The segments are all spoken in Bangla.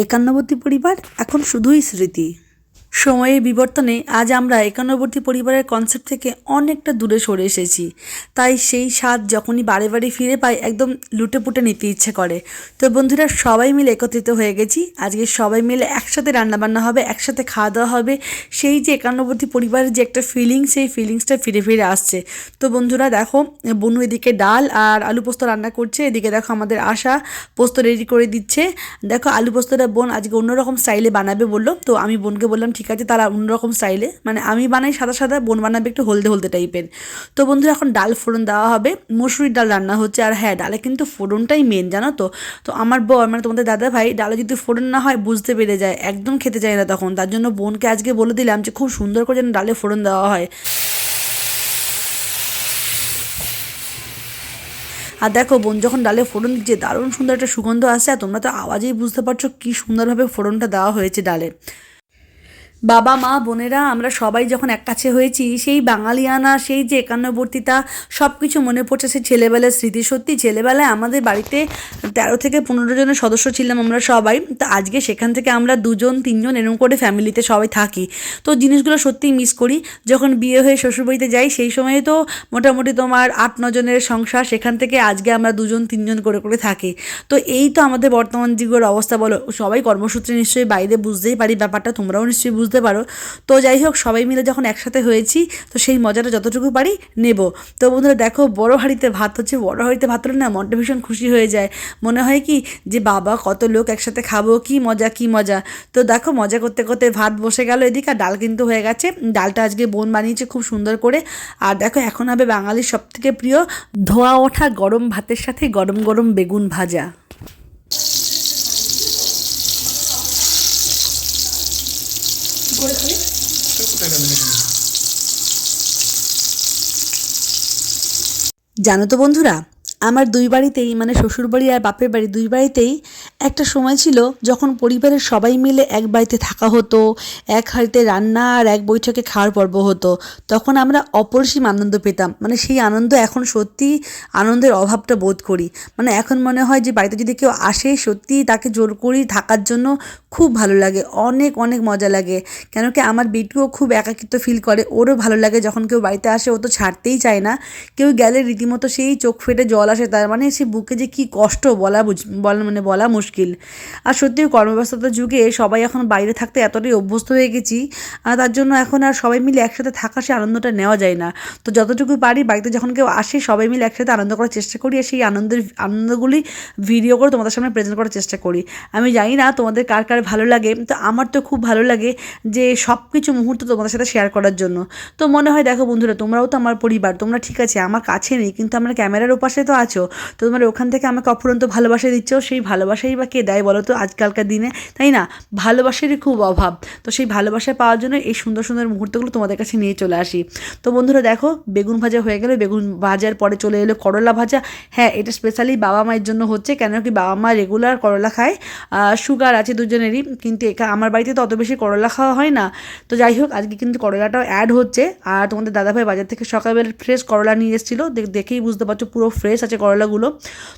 একান্নবর্তী পরিবার এখন শুধুই স্মৃতি। সময়ের বিবর্তনে আজ আমরা একান্নবর্তী পরিবারের কনসেপ্ট থেকে অনেকটা দূরে সরে এসেছি। তাই সেই স্বাদ যখনই বারে বারে ফিরে পাই, একদম লুটে পুটে নিতে ইচ্ছে করে। তো বন্ধুরা, সবাই মিলে একত্রিত হয়ে গেছি। আজকে সবাই মিলে একসাথে রান্নাবান্না হবে, একসাথে খাওয়া দাওয়া হবে। সেই যে একান্নবর্তী পরিবারের যে একটা ফিলিংস সেই ফিলিংসটা ফিরে ফিরে আসছে। তো বন্ধুরা, দেখো, বনু এদিকে ডাল আর আলু পোস্ত রান্না করছে। এদিকে দেখো, আমাদের আশা পোস্ত রেডি করে দিচ্ছে। দেখো, আলু পোস্তটা বোন আজকে অন্যরকম স্টাইলে বানাবে বলল। তো আমি বোনকে বললাম ঠিক আছে, তারা অন্যরকম স্টাইলে। মানে আমি বানাই সাদা সাদা, বোন বানাবে একটু হলদে হলদে টাইপের। তো বন্ধুরা, এখন ডাল ফোড়ন দেওয়া হবে। মসুরির ডাল রান্না হচ্ছে, আর হ্যাঁ ডালে কিন্তু ফোড়নটাই মেন জানো তো? তো আমার বর মানে তোমাদের দাদা ভাই, ডালে যদি ফোড়ন না হয়, বুঝতে পেরে যায়। একদম খেতে চায় না তখন। তার জন্য বোনকে আজকে বলে দিলাম যে, খুব সুন্দর করে যেন ডালে ফোড়ন দেওয়া হয়। আর দেখো বোন, যখন ডালে ফোড়ন দিচ্ছে, দারুণ সুন্দর একটা সুগন্ধ আসছে। আর তোমরা তো আওয়াজেই বুঝতে পারছ কী সুন্দরভাবে ফোড়নটা দেওয়া হয়েছে ডালে। বাবা, মা, বোনেরা, আমরা সবাই যখন এক কাছে হয়েছি, সেই বাঙালিয়ানা, সেই যে একান্নবর্তীতা সব কিছু মনে পড়ছে সেই ছেলেবেলার স্মৃতি। সত্যি, ছেলেবেলায় আমাদের বাড়িতে তেরো থেকে পনেরো জনের সদস্য ছিলাম আমরা সবাই। তো আজকে সেখান থেকে আমরা দুজন, তিনজন এরকম করে ফ্যামিলিতে সবাই থাকি। তো জিনিসগুলো সত্যিই মিস করি। যখন বিয়ে হয়ে শ্বশুরবাড়িতে যাই, সেই সময়ে তো মোটামুটি তোমার আট নজনের সংসার। সেখান থেকে আজকে আমরা দুজন, তিনজন করে করে থাকি। তো এই তো আমাদের বর্তমান যুগের অবস্থা বলো। সবাই কর্মসূত্রে নিশ্চয়ই বাইরে, বুঝতেই পারি ব্যাপারটা, তোমরাও নিশ্চয়ই বুঝতে পারো। তো যাই হোক, সবাই মিলে যখন একসাথে হয়েছি, তো সেই মজাটা যতটুকু পারি নেব। তো বন্ধুরা, দেখো, বড় হাঁড়িতে ভাত হচ্ছে, বড় হাঁড়িতে ভাত হলে না মনটা ভীষণ খুশি হয়ে যায়। মনে হয় কি যে, বাবা, কত লোক একসাথে খাব, কি মজা কি মজা। তো দেখো, মজা করতে করতে ভাত বসে গেল এদিকে, আর ডাল কিন্তু হয়ে গেছে। ডালটা আজকে বোন বানিয়েছে খুব সুন্দর করে। আর দেখো, এখন হবে বাঙালির সবথেকে প্রিয় ধোয়া ওঠা গরম ভাতের সাথে গরম গরম বেগুন ভাজা। জানো তো বন্ধুরা আমার দুই বাড়িতেই মানে শ্বশুর বাড়ি আর বাপের বাড়ি দুই বাড়িতেই একটা সময় ছিল যখন পরিবারের সবাই মিলে এক বাড়িতে থাকা হতো, এক হাড়িতে রান্না আর এক বৈঠকে খাওয়ার পর্ব হতো। তখন আমরা অপরিসীম আনন্দ পেতাম। মানে সেই আনন্দ এখন সত্যি আনন্দের অভাবটা বোধ করি। মানে এখন মনে হয় যে বাড়িতে যদি কেউ আসে, সত্যি তাকে জোর করি থাকার জন্য খুব ভালো লাগে। অনেক অনেক মজা লাগে। কেন কি আমার বিটুও খুব একাকিত্ব ফিল করে। ওরও ভালো লাগে যখন কেউ বাড়িতে আসে, ও তো ছাড়তেই চায় না। কেউ গেলে রীতিমতো সেই চোখ ফেটে জল আসে তার। মানে সে বুকে যে কী কষ্ট বলা বুঝ বলা মানে বলা মুশকিল। আর সত্যি কর্মব্যস্ততার যুগে সবাই এখন বাইরে থাকতে এতটাই অভ্যস্ত হয়ে গেছি তার জন্য এখন আর সবাই মিলে একসাথে থাকা সে আনন্দটা নেওয়া যায় না। তো যতটুকু পারি বাড়িতে যখন কেউ আসে সবাই মিলে একসাথে আনন্দ করার চেষ্টা করি আর সেই আনন্দের আনন্দগুলি ভিডিও করে তোমাদের সামনে প্রেজেন্ট করার চেষ্টা করি। আমি জানি না তোমাদের কার কার ভালো লাগে, তো আমার তো খুব ভালো লাগে যে সব কিছু মুহূর্ত তোমাদের সাথে শেয়ার করার জন্য। তো মনে হয় দেখো বন্ধুরা, তোমরাও তো আমার পরিবার, তোমরা ঠিক আছে, আমার কাছে নেই, কিন্তু আমার ক্যামেরার ওপাশে তো আছো, তো তোমরা ওখান থেকে আমাকে অফুরন্ত ভালোবাসা দিচ্ছ, সেই ভালোবাসাই বা কে দেয় বলো তো? আজকালকার দিনে, তাই না? ভালোবাসারই খুব অভাব। তো সেই ভালোবাসা পাওয়ার জন্য এই সুন্দর সুন্দর মুহূর্তগুলো তোমাদের কাছে নিয়ে চলে আসি। তো বন্ধুরা দেখো, বেগুন ভাজা হয়ে গেলে। বেগুন ভাজার পরে চলে এলো করলা ভাজা। হ্যাঁ এটা স্পেশালি বাবা মায়ের জন্য হচ্ছে কেন কি বাবা মা রেগুলার করলা খায়। সুগার আছে দুজনেরই, কিন্তু একা আমার বাড়িতে তো অত বেশি করলা খাওয়া হয় না। তো যাই হোক, আজকে কিন্তু করলাটাও অ্যাড হচ্ছে। আর তোমাদের দাদাভাই বাজার থেকে সকালবেলা ফ্রেশ করলা নিয়ে এসেছিল। দেখেই বুঝতে পারছ পুরো ফ্রেশ আছে করলাগুলো।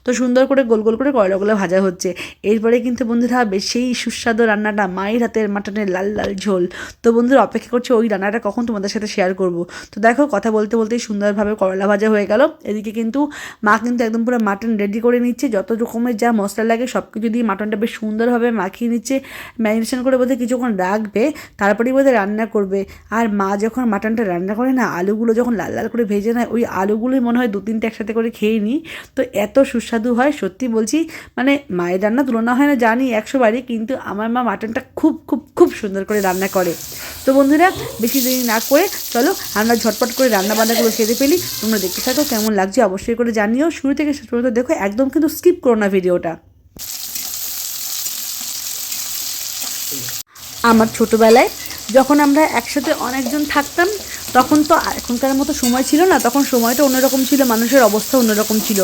তো সুন্দর করে গোল গোল করে করলাগুলো ভাজা হচ্ছে। এরপরে কিন্তু বন্ধুরা হবে সেই সুস্বাদু রান্নাটা মায়ের হাতের মাটনের লাল লাল ঝোল। তো বন্ধুরা অপেক্ষা করছে ওই রান্নাটা কখন তোমাদের সাথে শেয়ার করব? তো দেখো কথা বলতে বলতেই সুন্দরভাবে করলা ভাজা হয়ে গেল। এদিকে কিন্তু মা কিন্তু একদম পুরো মাটন রেডি করে নিচ্ছে। যত রকমের যা মশলা লাগে সব কিছু দিয়ে মাটনটা বেশ সুন্দরভাবে মাখিয়ে নিচ্ছে। ম্যারিনেশন করে বোধহয় কিছুক্ষণ রাখবে, তারপরেই বোধহয় রান্না করবে। আর মা যখন মাটনটা রান্না করে না, আলুগুলো যখন লাল লাল করে ভেজে নেয়, ওই আলুগুলোই মনে হয় দু তিনটে একসাথে করে খেয়ে নিই। তো এত সুস্বাদু হয়, সত্যি বলছি মানে মায়ের রান্না তুলনা হয় না, জানি একশো বারই, কিন্তু আমার মা মাটনটা খুব খুব খুব সুন্দর করে রান্না করে। তো বন্ধুরা, বেশি দেরি না করে চলো, আমরা ঝটপট করে রান্না বান্নাগুলো সেরে ফেলি। তোমরা দেখতে থাকো কেমন লাগছে, অবশ্যই করে জানিও। শুরু থেকে শেষ পর্যন্ত দেখো, একদম কিন্তু স্কিপ করো না ভিডিওটা আমার ছোটোবেলায় যখন আমরা একসাথে অনেকজন থাকতাম তখন তো এখনকার মতো সময় ছিল না, তখন সময়টা অন্যরকম ছিল, মানুষের অবস্থা অন্যরকম ছিল।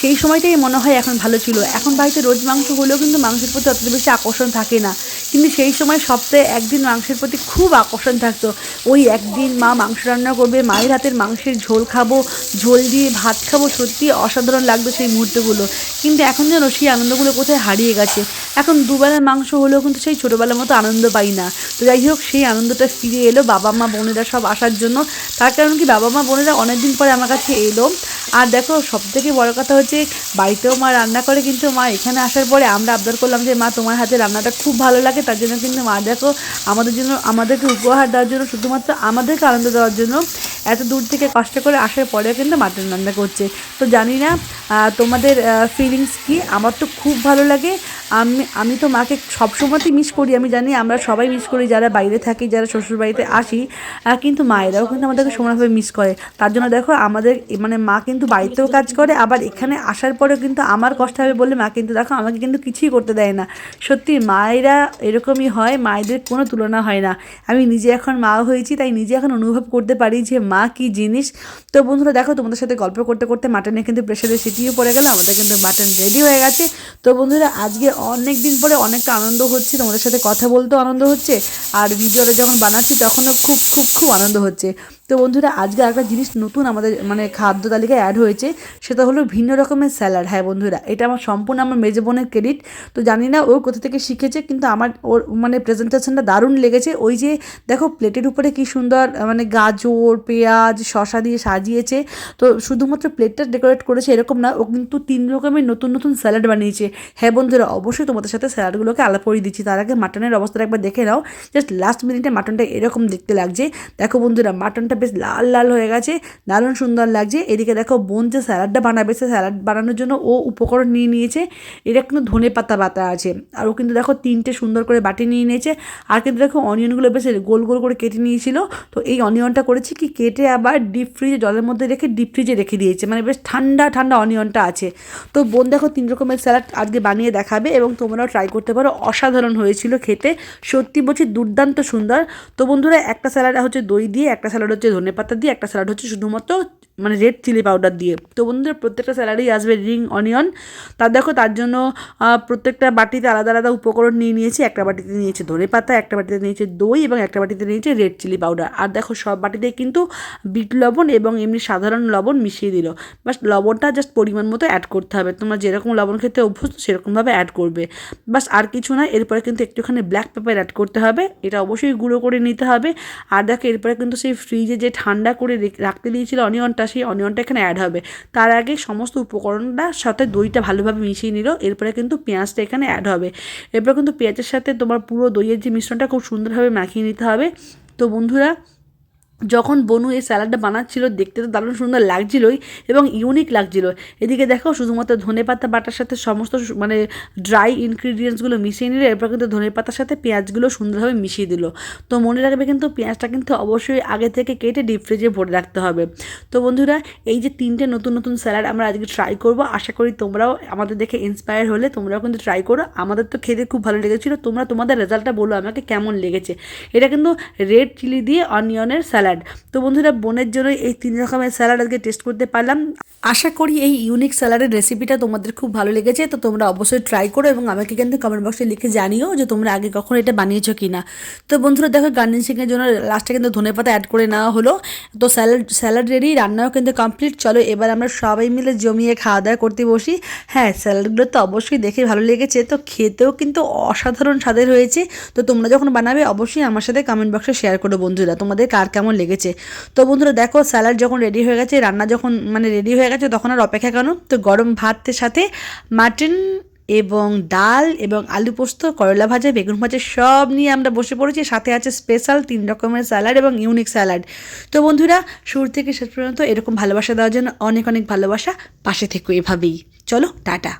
সেই সময়টাই মনে হয় এখন ভালো ছিল। এখন বাড়িতে রোজ মাংস হলেও কিন্তু মাংসের প্রতি অত বেশি আকর্ষণ থাকে না। কিন্তু সেই সময় সপ্তাহে একদিন মাংসের প্রতি খুব আকর্ষণ থাকতো। ওই একদিন মা মাংস রান্না করবে, মায়ের হাতের মাংসের ঝোল খাব, ঝোল দিয়ে ভাত খাব, সত্যি অসাধারণ লাগতো সেই মুহূর্তগুলো। কিন্তু এখন যেন সেই আনন্দগুলো কোথায় হারিয়ে গেছে। এখন দুবেলা মাংস হলেও কিন্তু সেই ছোটোবেলার মতো আনন্দ পাই না। তো যাই হোক, সেই আনন্দটা ফিরে এলো বাবা, মা, বোনেরা সব আসার জন্য। তার কারণ কি, বাবা, মা, বোনেরা অনেকদিন পরে আমার কাছে এলো। আর দেখো সব থেকে বড় কথা হচ্ছে, বাড়িতেও মা রান্না করে, কিন্তু মা এখানে আসার পরে আমরা আবদার করলাম যে, মা, তোমার হাতে রান্নাটা খুব ভালো লাগে তার জন্য কিন্তু মা দেখো আমাদের জন্য, আমাদেরকে উপহার দেওয়ার জন্য শুধুমাত্র আমাদেরকে আনন্দ দেওয়ার জন্য এত দূর থেকে কষ্ট করে আসার পরেও কিন্তু মাটন রান্না করছে। তো জানি না তোমাদের ফিলিংস কি? আমার তো খুব ভালো লাগে। আমি আমি তো মাকে সবসময়তেই মিস করি। আমি জানি আমরা সবাই মিস করি, যারা বাইরে থাকি, যারা শ্বশুর বাড়িতে আসি কিন্তু মায়েরাও কিন্তু আমাদেরকে সমানভাবে মিস করে। তার জন্য দেখো, আমাদের মানে মা কিন্তু বাড়িতেও কাজ করে, আবার এখানে আসার পরেও কিন্তু আমার কষ্ট হবে বলে মা কিন্তু দেখো, আমাকে কিন্তু কিছুই করতে দেয় না। সত্যি, মায়েরা এরকমই হয়, মায়েদের কোনো তুলনা হয় না। আমি নিজে এখন মা হয়েছি, তাই নিজে এখন অনুভব করতে পারি যে মা কি জিনিস? তো বন্ধুরা, দেখো তোমাদের সাথে গল্প করতে করতে মাটনে কিন্তু প্রেশারে সিটিও পড়ে গেল আমাদের কিন্তু মাটন রেডি হয়ে গেছে। তো বন্ধুরা, আজকে অনেক দিন পরে অনেকটা আনন্দ হচ্ছে, তোমাদের সাথে কথা বলতেও আনন্দ হচ্ছে, আর ভিডিওটা যখন বানাচ্ছি তখনও খুব খুব খুব আনন্দ হচ্ছে। তো বন্ধুরা, আজকে একটা জিনিস নতুন আমাদের মানে খাদ্য তালিকায় অ্যাড হয়েছে, সেটা হলো ভিন্ন রকমের স্যালাড হ্যাঁ বন্ধুরা, এটা আমার সম্পূর্ণ আমার মেজে বোনের ক্রেডিট তো জানি না ও কোথা থেকে শিখেছে, কিন্তু আমার ওর মানে প্রেজেন্টেশনটা দারুণ লেগেছে। ওই যে দেখো প্লেটের উপরে কি সুন্দর মানে গাজর, পেঁয়াজ শশা দিয়ে সাজিয়েছে। তো শুধুমাত্র প্লেটটা ডেকোরেট করেছে এরকম না, ও কিন্তু তিন রকমের নতুন নতুন স্যালাড বানিয়েছে। হ্যাঁ বন্ধুরা, অবশ্যই তোমাদের সাথে স্যালাডগুলোকে আলাপ করে দিচ্ছি। তার আগে মাটনের অবস্থাটা একবার দেখে নাও। জাস্ট লাস্ট মিনিটে মাটনটা এরকম দেখতে লাগছে। দেখো বন্ধুরা মাটনটা বেশ লাল লাল হয়ে গেছে, দারুণ সুন্দর লাগছে। এদিকে দেখো বোন যে স্যালাডটা বানাবে, সে স্যালাড বানানোর জন্য ও উপকরণ নিয়ে নিয়েছে। এটা কিন্তু ধনে পাতা বাতা আছে। আর ও কিন্তু দেখো তিনটে সুন্দর করে বাটি নিয়ে নিয়েছে। আর কিন্তু দেখো অনিয়নগুলো বেশ গোল গোল করে কেটে নিয়েছিল। তো এই অনিয়নটা করেছি কি কেটে আবার ডিপ ফ্রিজে জলের মধ্যে রেখে ডিপ ফ্রিজে রেখে দিয়েছে। মানে বেশ ঠান্ডা ঠান্ডা অনিয়নটা আছে। তো বোন দেখো তিন রকমের স্যালাড আজকে বানিয়ে দেখাবে এবং তোমরাও ট্রাই করতে পারো। অসাধারণ হয়েছিল খেতে। সত্যি বলছি, দুর্দান্ত সুন্দর। তো বন্ধুরা, একটা স্যালাড হচ্ছে দই দিয়ে, একটা স্যালাড হচ্ছে ধনে পাতা দিয়ে, একটা স্যালাড হচ্ছে শুধুমাত্র মানে রেড চিলি পাউডার দিয়ে। তো বন্ধুরা, প্রত্যেকটা স্যালাডেই আসবে রিং অনিয়ন তার দেখো, তার জন্য প্রত্যেকটা বাটিতে আলাদা আলাদা উপকরণ নিয়ে নিয়েছি। একটা বাটিতে নিয়েছে ধনে পাতা, একটা বাটিতে নিয়েছে দই এবং একটা বাটিতে নিয়েছে রেড চিলি পাউডার আর দেখো, সব বাটিতে কিন্তু বিট লবণ এবং এমনি সাধারণ লবণ মিশিয়ে দিল। বাস, লবণটা জাস্ট পরিমাণ মতো অ্যাড করতে হবে। তোমরা যেরকম লবণ খেতে অভ্যস্ত, সেরকমভাবে অ্যাড করবে। বাস, আর কিছু না, এরপরে কিন্তু একটুখানি ব্ল্যাক পেপার অ্যাড করতে হবে। এটা অবশ্যই গুঁড়ো করে নিতে হবে। আর দেখো, এরপরে কিন্তু সেই ফ্রিজে যে ঠান্ডা করে রেখ- রাখতে দিয়েছিল অনিয়নটা সেই অনিয়নটা এখানে অ্যাড হবে। তার আগে সমস্ত উপকরণটার সাথে দইটা ভালোভাবে মিশিয়ে নিল, এরপরে কিন্তু পেঁয়াজটা এখানে অ্যাড হবে। এরপরে কিন্তু পেঁয়াজের সাথে তোমার পুরো দইয়ের যে মিশ্রণটা খুব সুন্দরভাবে মাখিয়ে নিতে হবে। তো বন্ধুরা যখন বনু এই স্যালাডটা বানাচ্ছিল, দেখতে তো দারুণ সুন্দর লাগছিলই এবং ইউনিক লাগছিল এদিকে দেখো, শুধুমাত্র ধনে পাতা, বাটার সাথে সমস্ত মানে ড্রাই ইনগ্রিডিয়েন্টসগুলো মিশিয়ে নিলে, এরপর কিন্তু ধনে পাতার সাথে পেঁয়াজগুলো সুন্দরভাবে মিশিয়ে দিল। তো মনে রাখবে কিন্তু পেঁয়াজটা কিন্তু অবশ্যই আগে থেকে কেটে ডিপ ফ্রিজে ভরে রাখতে হবে। তো বন্ধুরা, এই যে তিনটে নতুন নতুন স্যালাড আমরা আজকে ট্রাই করব, আশা করি তোমরাও আমাদের দেখে ইন্সপায়ার হলে তোমরাও কিন্তু ট্রাই করো। আমাদের তো খেতে খুব ভালো লেগেছিলো, তোমরা তোমাদের রেজাল্টটা বলো আমাকে কেমন লেগেছে। এটা কিন্তু রেড চিলি দিয়ে অনিয়নের স্যালাড। তো বন্ধুরা, বোনের জন্য এই তিন রকমের স্যালাড আজকে টেস্ট করতে পারলাম। আশা করি এই ইউনিক স্যালাডের রেসিপিটা তোমাদের খুব ভালো লেগেছে, তো তোমরা অবশ্যই ট্রাই করো এবং আমাকে কিন্তু কমেন্ট বক্সে লিখে জানিও যে তোমরা আগে কখনো এটা বানিয়েছো কি না তো বন্ধুরা, দেখো গার্নিশিংয়ের জন্য লাস্টে কিন্তু ধনে পাতা অ্যাড করে নেওয়া হলো। তো স্যালাড স্যালাড রেডি রান্নাও কিন্তু কমপ্লিট চলো এবার আমরা সবাই মিলে জমিয়ে খাওয়া দাওয়া করতে বসি। হ্যাঁ স্যালাডগুলো তো অবশ্যই দেখে ভালো লেগেছে, তো খেতেও কিন্তু অসাধারণ স্বাদের হয়েছে। তো তোমরা যখন বানাবে, অবশ্যই আমার সাথে কমেন্ট বক্সে শেয়ার করো বন্ধুরা। তোমাদের কার কেমন লেগেছে। তো বন্ধুরা দেখো স্যালাড যখন রেডি হয়ে গেছে, রান্না যখন মানে রেডি হয়ে গেছে, তখন আর অপেক্ষা কেন? তো গরম ভাতের সাথে মাটন এবং ডাল এবং আলু পোস্ত, করলা ভাজা, বেগুন ভাজা সব নিয়ে আমরা বসে পড়েছি। সাথে আছে স্পেশাল তিন রকমের স্যালাড এবং ইউনিক স্যালাড তো বন্ধুরা, শুরু থেকে শেষ পর্যন্ত এরকম ভালোবাসা দেওয়ার জন্য অনেক অনেক ভালোবাসা। পাশে থেকো এভাবেই। চলো, টাটা।